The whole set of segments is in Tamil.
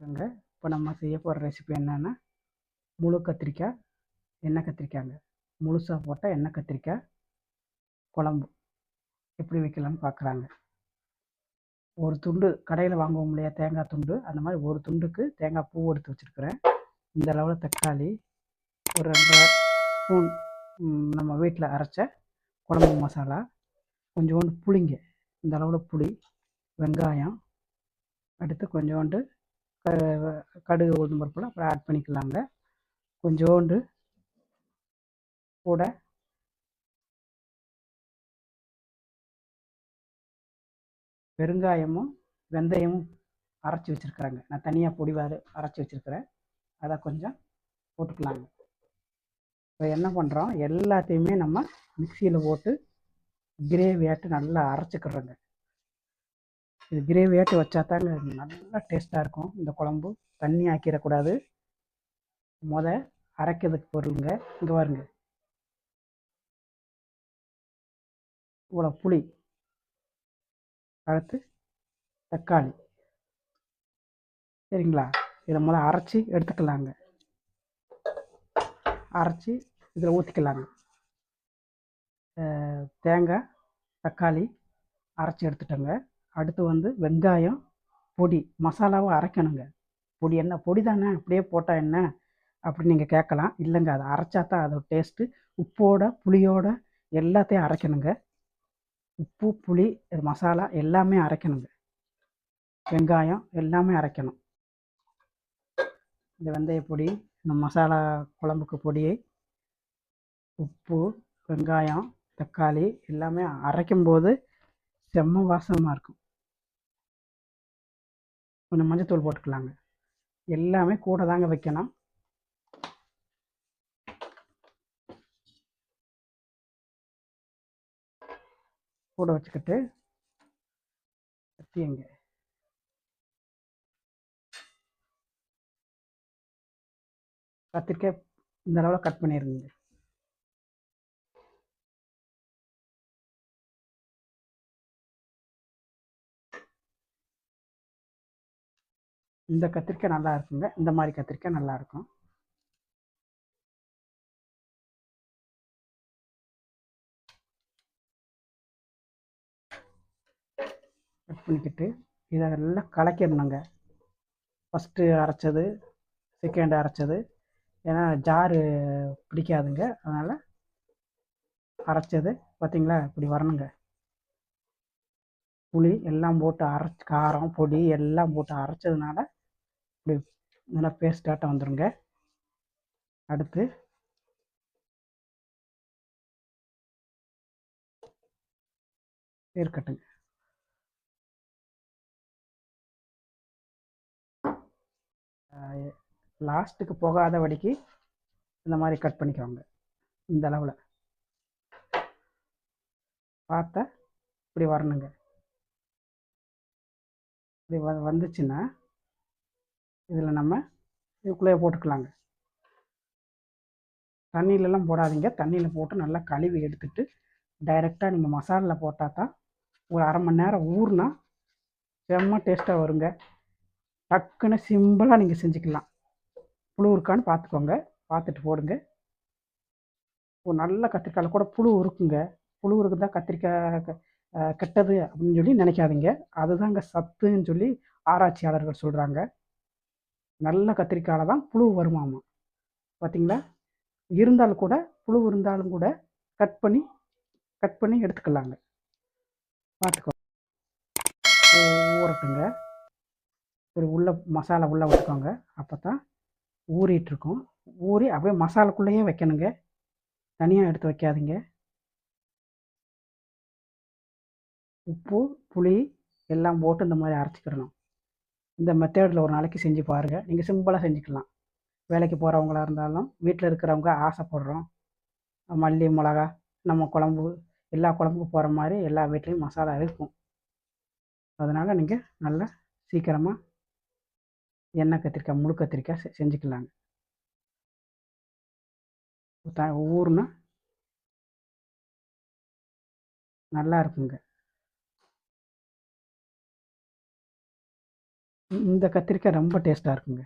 இருக்குங்க இப்போ நம்ம செய்ய போகிற ரெசிபி என்னென்னா முழு கத்திரிக்காய் எண்ணெய் கத்திரிக்காய்ங்க. முழுசாக போட்டால் எண்ணெய் கத்திரிக்காய் குழம்பு. எப்படி வைக்கலாம்னு பார்க்குறாங்க ஒரு துண்டு கடையில் வாங்குவோம் இல்லையா தேங்காய் துண்டு. அந்த மாதிரி ஒரு துண்டுக்கு தேங்காய் பூ எடுத்து வச்சுருக்குறேன். இந்த அளவில் தக்காளி ஒரு ரெண்டரை ஸ்பூன் நம்ம வீட்டில் அரைச்ச குழம்பு மசாலா கொஞ்சோண்டு புளிங்க. இந்த அளவில் புளி வெங்காயம் அடுத்து கொஞ்சோண்டு கடுகு உளுந்து பருப்புலாம் அப்புறம் ஆட் பண்ணிக்கலாங்க. கொஞ்சோண்டு கூட பெருங்காயமும் வெந்தயமும் அரைச்சி வச்சுருக்குறாங்க. நான் தனியாக பொடி பொடிவாறு அரைச்சி வச்சுருக்கிறேன். அதை கொஞ்சம் போட்டுக்கலாங்க. இப்போ என்ன பண்ணுறோம் எல்லாத்தையுமே நம்ம மிக்சியில் போட்டு கிரேவியாட்டு நல்லா அரைச்சிக்கிறோங்க. இது கிரேவியாட்டு வச்சா தாங்க நல்லா டேஸ்ட்டாக இருக்கும். இந்த குழம்பு தண்ணி ஆக்கிடக்கூடாது. முத அரைக்கிறதுக்கு பொருளுங்க. இங்கே பாருங்க. இவ்வளோ புளி. அடுத்து தக்காளி. சரிங்களா? இதை முதல்ல அரைச்சி எடுத்துக்கலாங்க. அரைச்சி இதில் ஊற்றிக்கலாங்க தேங்காய் தக்காளி அரைச்சி எடுத்துட்டோங்க. அடுத்து வந்து வெங்காயம் பொடி மசாலாவை அரைக்கணுங்க. பொடி என்ன பொடி தானே? அப்படியே போட்டால் என்ன? அப்படின்னு நீங்கள் கேட்கலாம். இல்லைங்க அதை அரைச்சா தான் அதோட டேஸ்ட்டு உப்போட புளியோட எல்லாத்தையும் அரைக்கணுங்க. உப்பு புளி மசாலா எல்லாமே அரைக்கணுங்க. வெங்காயம் எல்லாமே அரைக்கணும். இந்த வெந்தய பொடி இந்த மசாலா குழம்புக்கு பொடியை உப்பு வெங்காயம் தக்காளி எல்லாமே அரைக்கும்போது செம்ம வாசமாக இருக்கும். கொஞ்சம் மஞ்சத்தூள் போட்டுக்கலாங்க. எல்லாமே கூட தாங்க வைக்கணும். கூட வச்சுக்கிட்டு கத்தியங்க கத்திரிக்காய் இந்த அளவில் கட் பண்ணிடுங்க இந்த கத்திரிக்காய் நல்லா இருக்குங்க. இந்த மாதிரி கத்திரிக்காய் நல்லா இருக்கும். கட் பண்ணிக்கிட்டு இதை நல்லா கலக்கிடணுங்க ஃபஸ்ட்டு அரைச்சது செகண்ட் அரைச்சது. ஏன்னா ஜாரு பிடிக்காதுங்க. அதனால் அரைச்சது பார்த்தீங்களா இப்படி வரணுங்க. புளி எல்லாம் போட்டு அரைச்சி காரம் பொடி எல்லாம் போட்டு அரைச்சதுனால இப்படி நல்லா பேஸ்டாட்டம் வந்துடுங்க அடுத்து இருக்கட்டுங்க லாஸ்ட்டுக்கு போகாத வடிக்கு இந்த மாதிரி கட் பண்ணிக்கோங்க. இந்த அளவில். பார்த்தா இப்படி வரணுங்க. இப்படி வ வந்துச்சுன்னா இதில் நம்ம இதுக்குள்ளேயே போட்டுக்கலாங்க. தண்ணியிலலாம் போடாதீங்க. தண்ணியில் போட்டு நல்லா கழுவி எடுத்துட்டு டைரெக்டாக நீங்கள் மசாலில் போட்டால் தான் ஒரு அரை மணி நேரம் ஊறினா செம்ம டேஸ்ட்டாக வருங்க. டக்குன்னு சிம்பிளாக நீங்கள் செஞ்சுக்கலாம். புழு இருக்கான்னு பார்த்துக்கோங்க. பார்த்துட்டு போடுங்க. ஒரு நல்ல கத்திரிக்காயில் கூட புழு இருக்குங்க. புழு இருக்குதா கத்திரிக்காய் க- கெட்டது அப்படின்னு சொல்லி நினைக்காதீங்க. அதுதாங்க சத்துன்னு சொல்லி ஆராய்ச்சியாளர்கள் சொல்கிறாங்க நல்ல கத்திரிக்காயில் தான் புழு வருமாமா. பார்த்தீங்களா இருந்தாலும் கூட புழு இருந்தாலும் கூட கட் பண்ணி கட் பண்ணி எடுத்துக்கலாங்க. பார்த்துக்கோ ஊறட்டுங்க. ஒரு உள்ள மசாலா உள்ளே விட்டுக்கோங்க. அப்போ தான் ஊறிட்டுருக்கோம். ஊறி அப்படியே மசாலாக்குள்ளேயே வைக்கணுங்க. தனியாக எடுத்து வைக்காதீங்க. உப்பு புளி எல்லாம் போட்டு இந்த மாதிரி அரைச்சிக்கிடணும். இந்த மெத்தேடில் ஒரு நாளைக்கு செஞ்சு பாருங்கள் நீங்கள் சிம்பிளாக செஞ்சுக்கலாம். வேலைக்கு போகிறவங்களா இருந்தாலும் வீட்டில் இருக்கிறவங்க ஆசைப்படுறோம். மல்லி மிளகா நம்ம குழம்பு எல்லா குழம்புக்கும் போகிற மாதிரி எல்லா வீட்லேயும் மசாலா இருக்கும். அதனால் நீங்கள் நல்லா சீக்கிரமாக எண்ணெய் கத்திரிக்காய் முழு கத்திரிக்காய் செ- செஞ்சுக்கலாங்க. த ஊறுனா நல்லா இருக்குங்க. இந்த கத்திரிக்காய் ரொம்ப டேஸ்ட்டாக இருக்குங்க.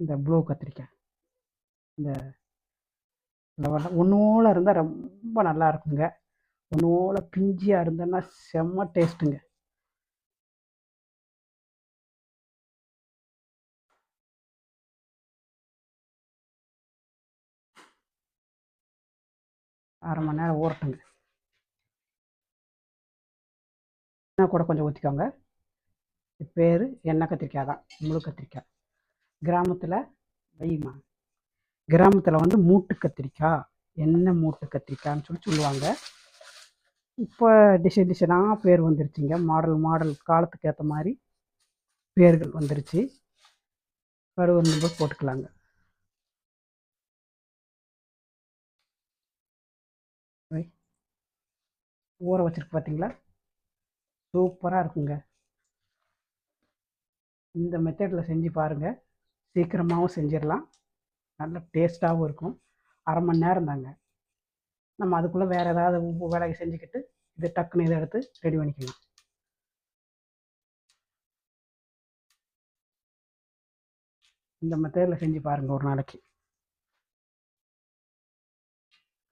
இந்த ப்ளூ கத்திரிக்காய். இந்த ஒன்றோல இருந்தால் ரொம்ப நல்லா இருக்குங்க. ஒன்றோல பிஞ்சியாக இருந்தேன்னா செம்ம டேஸ்ட்டுங்க. அரை மணி நேரம் ஊறட்டுங்க. எண்ணெய் கூட கொஞ்சம் ஊற்றிக்கோங்க பேர் எண்ணெய் கத்திரிக்காய் தான். முழு கத்திரிக்காய். கிராமத்தில் வைமா. கிராமத்தில் வந்து மூட்டு கத்திரிக்காய். என்ன மூட்டு கத்திரிக்காய்ன்னு சொல்லி சொல்லுவாங்க. இப்போ டிசைன் டிசைனாக பேர் வந்துருச்சுங்க. மாடல் மாடல் காலத்துக்கு ஏற்ற மாதிரி பேர்கள் வந்துருச்சு. கருவந்து போட்டுக்கலாங்க. ஊற வச்சுருக்கு பார்த்தீங்களா சூப்பராக இருக்குங்க. இந்த மெத்தடில் செஞ்சு பாருங்கள் சீக்கிரமாகவும் செஞ்சிடலாம். நல்ல டேஸ்ட்டாகவும் இருக்கும். அரை மணி நேரம் தாங்க. நம்ம அதுக்குள்ளே வேறு ஏதாவது வேலையை செஞ்சுக்கிட்டு இது டக்குன்னு இதை எடுத்து ரெடி பண்ணிக்கலாம். இந்த மெத்தடில் செஞ்சு பாருங்கள் ஒரு நாளைக்கு.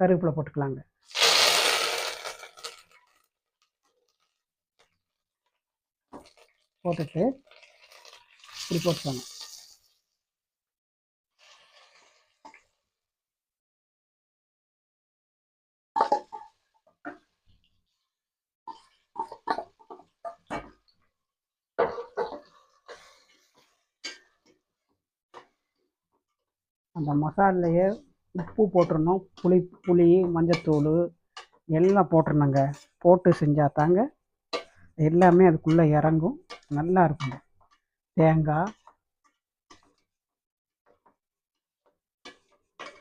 கருவேப்பிலை போட்டுக்கலாங்க. போட்டுட்டு இப்படி போட்டுக்கோங்க. அந்த மசாலையே உப்பு போட்டுடணும் புளி புளி மஞ்சத்தூள் எல்லாம் போட்டுருணுங்க போட்டு செஞ்சால் தாங்க எல்லாமே அதுக்குள்ளே இறங்கும். நல்லா இருக்குங்க தேங்காய்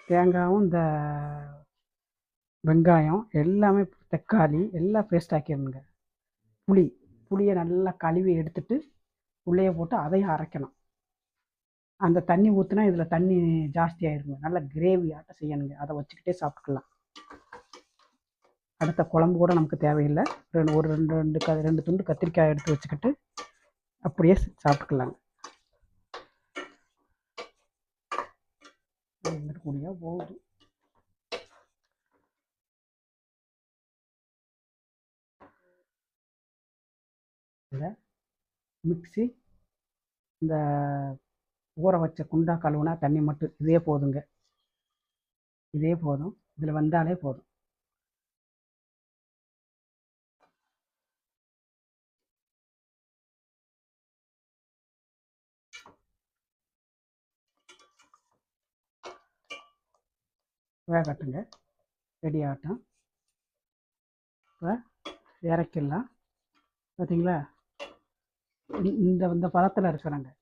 தேங்காயும் இந்த வெங்காயம் எல்லாமே தக்காளி எல்லாம் பேஸ்ட் ஆக்கிடணுங்க. புளி புளியை நல்லா கழுவி எடுத்துட்டு உள்ளேயே போட்டு அதையும் அரைக்கணும். அந்த தண்ணி ஊற்றுனா இதில் தண்ணி ஜாஸ்தி ஆயிருங்க. நல்லா கிரேவி ஆட்டம் செய்யணுங்க. அதை வச்சுக்கிட்டே சாப்பிட்டுக்கலாம். அடுத்த குழம்பு கூட நமக்கு தேவையில்லை. ரெண்டு ஒரு ரெண்டு ரெண்டு க ரெண்டு துண்டு கத்திரிக்காய் எடுத்து வச்சுக்கிட்டு அப்படியே சாப்பிட்டுக்கலாங்க. கூடிய போகுது இதில் மிக்சி இந்த ஊற வச்ச குண்டா கழுவுனா தண்ணி மட்டும் இதே போதுங்க. இதே போதும். இதில் வந்தாலே போதும். வேகட்டுங்க. ரெடி ஆகட்டும். இப்போ இறக்கிடலாம். பார்த்தீங்களா இந்த- இந்த பதத்தில் இருக்கணுங்க.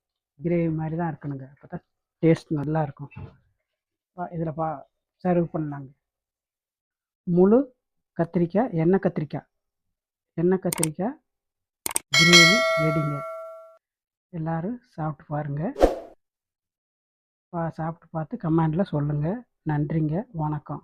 கிரேவி மாதிரி தான் இருக்கணுங்க. அப்போ தான் டேஸ்ட் நல்லா இருக்கும். இதில் பா சர்வ் பண்ணலாங்க. முழு கத்திரிக்காய் எண்ணெய் கத்திரிக்காய். எண்ணெய் கத்திரிக்காய் கிரேவி ரெடிங்க. எல்லாரும் சாப்பிட்டு பாருங்கள் பா சாப்பிட்டு பார்த்து கமெண்டில் சொல்லுங்கள் நன்றிங்க. வணக்கம்.